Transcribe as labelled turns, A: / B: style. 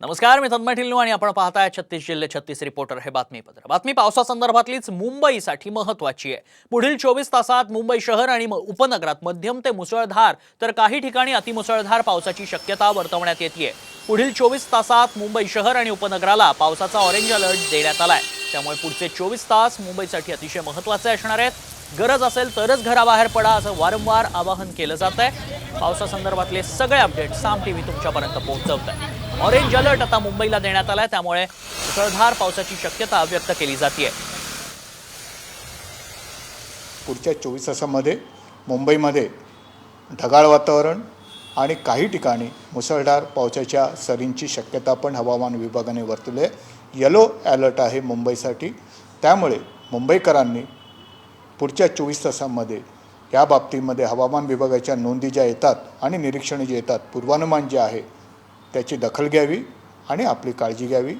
A: नमस्कार मी तन्मय ठिल्लू आणि आपण पाहताय छत्तीस जिल्हे छत्तीस रिपोर्टर हे बातमीपत्र बातमी पावसासंदर्भातलीच मुंबईसाठी महत्वाची आहे. पुढील चोवीस तासात मुंबई शहर आणि म- उपनगरात मध्यम ते मुसळधार तर काही ठिकाणी अतिमुसळधार पावसाची शक्यता वर्तवण्यात येते पुढील चोवीस तासात मुंबई शहर आणि उपनगराला पावसाचा ऑरेंज अलर्ट देण्यात आला आहे त्यामुळे पुढचे चोवीस तास मुंबईसाठी अतिशय महत्त्वाचे असणार आहेत. गरज असेल तरच घराबाहेर पडा असं वारंवार आवाहन केलं जात आहे पावसासंदर्भातले सगळे अपडेट साम टीव्ही तुमच्यापर्यंत पोहोचवत आहे ऑरेंज अलर्ट आता मुंबईला देण्यात आला आहे त्यामुळे मुसळधार पावसाची शक्यता व्यक्त केली जाते
B: पुढच्या चोवीस तासामध्ये मुंबईमध्ये ढगाळ वातावरण आणि काही ठिकाणी मुसळधार पावसाच्या सरींची शक्यता पण हवामान विभागाने वर्तवली आहे. येलो ॲलर्ट आहे मुंबईसाठी. त्यामुळे मुंबईकरांनी पुढच्या चोवीस तासांमध्ये या बाबतीमध्ये हवामान विभागाच्या नोंदी ज्या येतात आणि निरीक्षणे जे येतात पूर्वानुमान जे आहे त्याची दखल घ्यावी आणि आपली काळजी घ्यावी.